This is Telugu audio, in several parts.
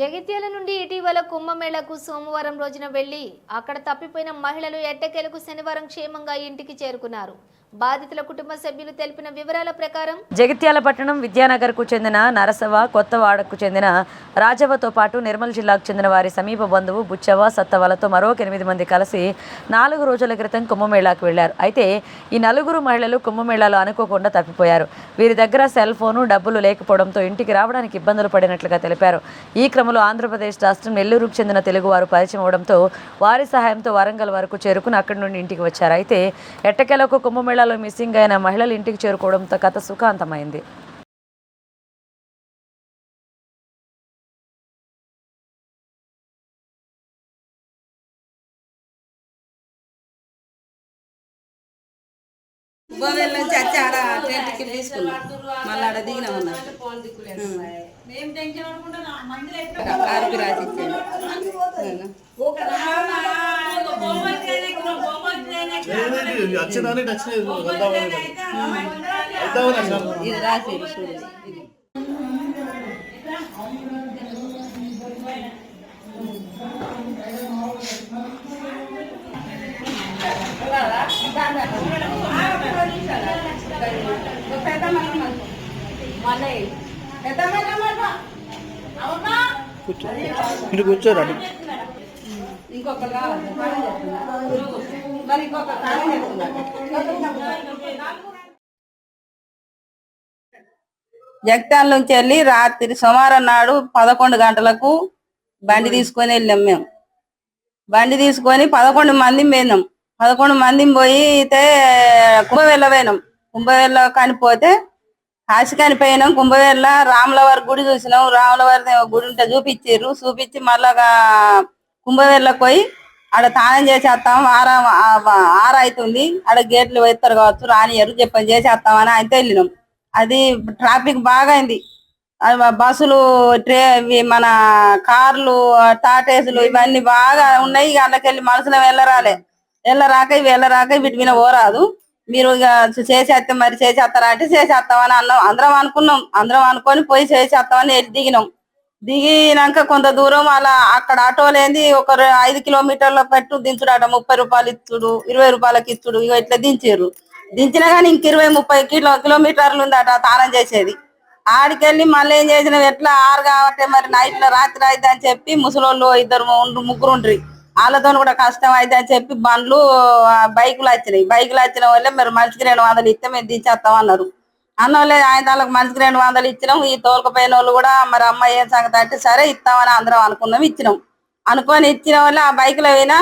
జగిత్యాల నుండి ఇటీవల కుంభమేళకు సోమవారం రోజున వెళ్ళి అక్కడ తప్పిపోయిన మహిళలు ఎట్టకేలకు శనివారం క్షేమంగా ఇంటికి చేరుకున్నారు. బాధితుల కుటుంబ సభ్యులు తెలిపిన వివరాల ప్రకారం జగిత్యాల పట్టణం విద్యానగర్కు చెందిన నరసవ కొత్తవాడకు చెందిన రాజవ్వతో పాటు నిర్మల్ జిల్లాకు చెందిన వారి సమీప బంధువు బుచ్చవ సత్తవలతో మరో ఎనిమిది మంది కలిసి నాలుగు రోజుల క్రితం కుంభమేళాకు వెళ్ళారు అయితే ఈ నలుగురు మహిళలు కుంభమేళాలో అనుకోకుండా తప్పిపోయారు. వీరి దగ్గర సెల్ ఫోను డబ్బులు లేకపోవడంతో ఇంటికి రావడానికి ఇబ్బందులు పడినట్లుగా తెలిపారు. ఈ క్రమంలో ఆంధ్రప్రదేశ్ రాష్ట్రం నెల్లూరుకు చెందిన తెలుగువారు పరిచయం అవడంతో వారి సహాయంతో వరంగల్ వరకు చేరుకుని అక్కడి నుండి ఇంటికి వచ్చారు. అయితే ఎట్టకేలకు కుంభమేళాలో మిస్సింగ్ అయిన మహిళలు ఇంటికి చేరుకోవడంతో కథ సుఖాంతమైంది. గోవెల్ నుంచి వచ్చి ఆడ టెంట్కి తీసుకున్నాం. మళ్ళీ ఆడ దిగినాం రాసి వచ్చేదాన్ని అన్నాను ఇది రాసేది చూడండి ఇది. ఇటు కూర్చోరా. ఇంకొకరు కావాలి మరి ఇంకొక కాలం జగిత్యాల నుంచి వెళ్ళి రాత్రి సోమవారం నాడు పదకొండు గంటలకు బండి తీసుకొని వెళ్ళాం మేము. బండి తీసుకొని పదకొండు మంది పోయినాం. పదకొండు మంది పోయి అయితే కుంభవేళ్ళ పోయినాం. కుంభవేళ్ళ కనిపోతే కాశీకాని పోయినాం. కుంభవేళ్ళ రాములవారి గుడి చూసినాం. రాములవారి గుడి ఉంటే చూపించారు చూపించి మళ్ళా కుంభవేర్లకు పోయి ఆడ తానం చేసేస్తాం ఆరా ఆర అవుతుంది ఆడ గేట్లు వేస్తారు కావచ్చు రానియరు చెప్పని చేసేస్తామని అయితే వెళ్ళినాం. అది ట్రాఫిక్ బాగా అయింది. బస్సులు ట్రే మన కార్లు టాటేసులు ఇవన్నీ బాగా ఉన్నాయి. ఇక అందులోకెళ్ళి మనుషులు వెళ్ళరాలే. వెళ్ళరాక ఇవి వెళ్ళరాక వీటి మీద పోరాదు. మీరు ఇక చేసేస్తే మరి చేసేస్తారా అంటే చేసేస్తామని అన్నాం. అందరం అనుకున్నాం. అందరం అనుకొని పోయి చేసేస్తామని వెళ్ళి దిగినాం. దిగినాక కొంత దూరం అలా అక్కడ ఆటో ఏంది ఒక ఐదు కిలోమీటర్ల పెట్టు దించుడాట. ముప్పై రూపాయలు ఇచ్చుడు ఇరవై రూపాయలకి ఇచ్చుడు ఇక ఇట్లా దించారు దించినా కానీ ఇంక ఇరవై ముప్పై కిలో కిలోమీటర్లు ఉందట తారం చేసేది. ఆడికెళ్ళి మళ్ళీ ఏం చేసిన ఎట్లా ఆరు కాబట్టి మరి నైట్లో రాత్రి అయితే అని చెప్పి ముసలోళ్ళు ఇద్దరు ముగ్గురు ఉండ్రి. వాళ్ళతో కూడా కష్టం అయితే అని చెప్పి బండ్లు బైకులు వచ్చినాయి. బైకులు వచ్చిన వాళ్ళే మరి మనిషికి రెండు వందలు ఇస్తే మేము దించేస్తాం అన్నారు. అన్నోళ్ళు ఆయన వాళ్ళకి మనిషికి రెండు వందలు ఇచ్చినాం. ఈ తోలుకపోయిన వాళ్ళు కూడా మరి అమ్మ ఏం సంగతి అంటే సరే ఇస్తామని అందరం అనుకున్నాం ఇచ్చినాం. అనుకొని ఇచ్చిన వాళ్ళు ఆ బైక్లో పోయినా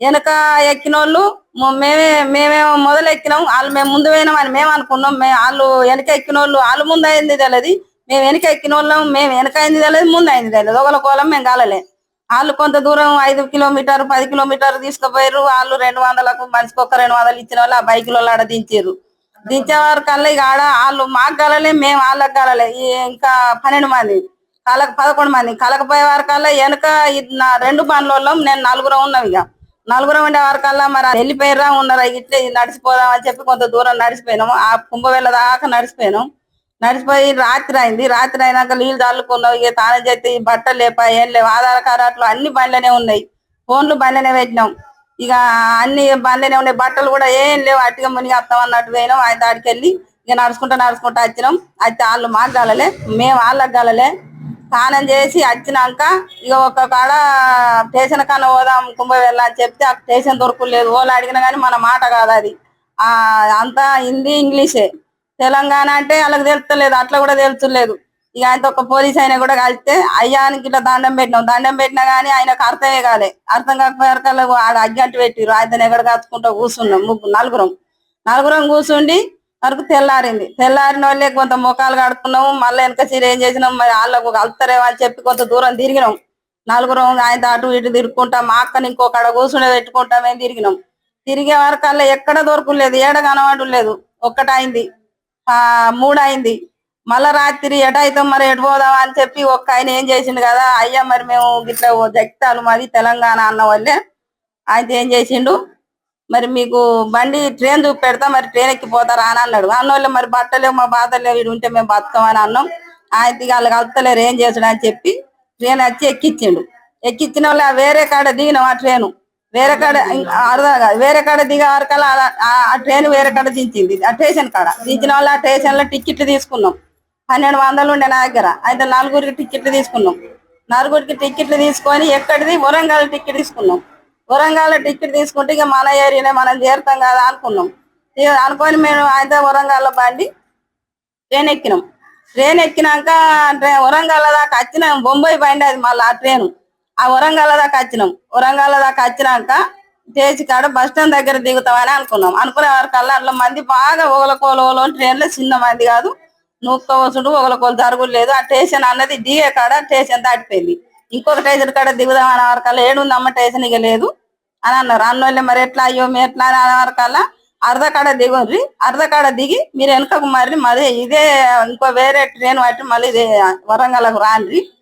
వెనక ఎక్కిన వాళ్ళు మేమే మేమేమో మొదలు ఎక్కినాం. వాళ్ళు మేము ముందు పోయినామని మేము అనుకున్నాం. మేము వాళ్ళు వెనక ఎక్కిన వాళ్ళు వాళ్ళు ముందు అయింది తెలియదు మేము వెనక ఎక్కిన వాళ్ళం మేము వెనక అయింది తెలియదు ముందు అయింది తెలియదు ఒకళ్ళ కోలం మేము కాలలే. వాళ్ళు కొంత దూరం ఐదు కిలోమీటర్ పది కిలోమీటర్ తీసుకుపోయారు వాళ్ళు రెండు వందలకు మనిషికి ఒక రెండు వందలు ఇచ్చిన వాళ్ళు ఆ బైకుల ఆడ దించారు దించేవారు కల్లా ఇక ఆడ వాళ్ళు మాకు గలలే మేము వాళ్ళకి గలలే ఇంకా పన్నెండు మంది కలక పదకొండు మంది. కలకపోయే వరకల్లా వెనక నా రెండు బండ్లలో నేను నలుగురం ఉన్నాం ఇక. నలుగురం ఉండే వరకల్లా మరి వెళ్ళిపోయిరా ఉన్నారా ఇట్లే నడిచిపోదాం అని చెప్పి కొంత దూరం నడిచిపోయినాము ఆ కుంభవేళ దాకా నడిచిపోయినాం నడిచిపోయి రాత్రి అయింది. రాత్రి అయినాక నీళ్ళు చల్లుకున్నావు ఇక తానే చేస్తే బట్టలు లేపా ఏం లేవు ఆధార్ కార్డులు అన్ని బండ్లనే ఉన్నాయి. ఫోన్లు బండ్లనే పెట్టినాం. ఇక అన్ని బండ్లనే ఉన్నాయి బట్టలు కూడా ఏం లేవు. అట్టిగా మునిగి వస్తాం అన్నట్టు పోయినాం. ఆయన దాడికి వెళ్ళి ఇక నడుచుకుంటా నడుచుకుంటా వచ్చినాం. అయితే వాళ్ళు మాకు గలలే మేము వాళ్ళకి గలలే స్నానం చేసి వచ్చినాక ఇక ఒక కాడ స్టేషన్ కన్నా పోదాం కుంభవేళ్ళ అని చెప్తే ఆ స్టేషన్ దొరకలేదు. ఓలా అడిగినా కానీ మన మాట కాదు అది. ఆ అంతా హిందీ ఇంగ్లీషే. తెలంగాణ అంటే వాళ్ళకి తెలుస్తలేదు అట్లా కూడా తెలుసులేదు ఇక ఆయనతో ఒక పోలీస్ అయినా కూడా కలిస్తే అయ్యానికి ఇట్లా దండం పెట్టినాం దండం పెట్టినా గానీ ఆయనకు అర్థమే కాలే. అర్థం కాకపోయారు ఆడ అగ్గంటి పెట్టిరు ఆయన ఎక్కడ కాచుకుంటూ కూర్చున్నాం ముగ్గురు నలుగురం. నలుగురం కూర్చుండి వరకు తెల్లారింది. తెల్లారిన వాళ్ళే కొంత ముఖాలు కడుక్కున్నాము. మళ్ళీ వెనక చీర ఏం చేసినాం? మరి వాళ్ళకు కలుతారేమో అని చెప్పి కొంత దూరం తిరిగినాం. నలుగురం ఆయన అటు ఇటు తిరుగుకుంటాం మా అక్కని ఇంకొకడ కూర్చుని పెట్టుకుంటాం ఏం తిరిగినాం. తిరిగే వరకల్లా ఎక్కడ దొరకలేదు. ఏడ కనబడు లేదు ఒక్కటైంది. ఆ మూడు అయింది మళ్ళా రాత్రి ఎటైతే మరి ఎటు పోదాం అని చెప్పి ఒక్క ఆయన ఏం చేసిండు కదా అయ్యా మరి మేము గిట్లా జగితాలు మాది తెలంగాణ అన్న వాళ్ళే. ఆయన ఏం చేసిండు మరి మీకు బండి ట్రైన్ చూపెడతా పెడతా మరి ట్రైన్ ఎక్కిపోతారా అని అన్నాడు. అన్నోళ్ళు మరి బట్టలేవు మా బాధలేవు వీడు ఉంటే మేము బతకమని అన్నాం. ఆయన వాళ్ళు కలుతలేరు ఏం చేసాడు అని చెప్పి ట్రైన్ వచ్చి ఎక్కిచ్చిండు. ఎక్కిచ్చిన వాళ్ళ వేరే కాడ దిగినాం ఆ ట్రైన్. వేరే కాడ అర్థం కాదు. వేరే కాడ దిగే వరకల్లా ఆ- ట్రైన్ వేరే కాడ దించింది. ఆ స్టేషన్ కాడ. దించిన వాళ్ళ ఆ స్టేషన్లో టికెట్లు తీసుకున్నాం. పన్నెండు వందలు ఉండే నా దగ్గర. అయితే నలుగురికి టికెట్లు తీసుకున్నాం. నలుగురికి టికెట్లు తీసుకొని ఎక్కడిది? వరంగల్ టికెట్ తీసుకున్నాం. వరంగల్ టికెట్ తీసుకుంటే ఇక మన ఏరియానే మనం చేరుతాం కదా అనుకున్నాం. ఇక అనుకొని మేము అయితే వరంగల్ బండి ట్రైన్ ఎక్కినాం. ట్రైన్ ఎక్కినాక ట్రైన్ వరంగల్ దాకా వచ్చినాం. బొంబాయి బండి అది మళ్ళీ ఆ ట్రైన్ ఆ వరంగల్ దాకా వచ్చినాం. వరంగల్ దాకా వచ్చినాక స్టేజ్ కాడ బస్ స్టాండ్ దగ్గర దిగుతామని అనుకున్నాం. అనుకునే కల్లా అట్లా మంది బాగా ఒకలకోలో ట్రైన్లో చిన్న మంది కాదు. నూక్కోవసుడు ఒకలకోలు జరుగులేదు ఆ స్టేషన్ అన్నది దిగే కాడ స్టేషన్ దాటిపోయింది. ఇంకొక స్టేషన్ కాడ దిగుదాం అనే వరకల్లా ఏడుందమ్మ స్టేషన్ ఇక లేదు అని అన్నారు. అన్నోళ్ళే మరి ఎట్లా అయ్యో మీ ఎట్లా అని అనే వరకల్లా అర్ధకాడ కాడ అర్ధకాడ దిగి మీరు వెనకకు మరి మరి ఇదే ఇంకో వేరే ట్రైన్ పట్టి మళ్ళీ ఇదే వరంగల్కు రాండ్రి.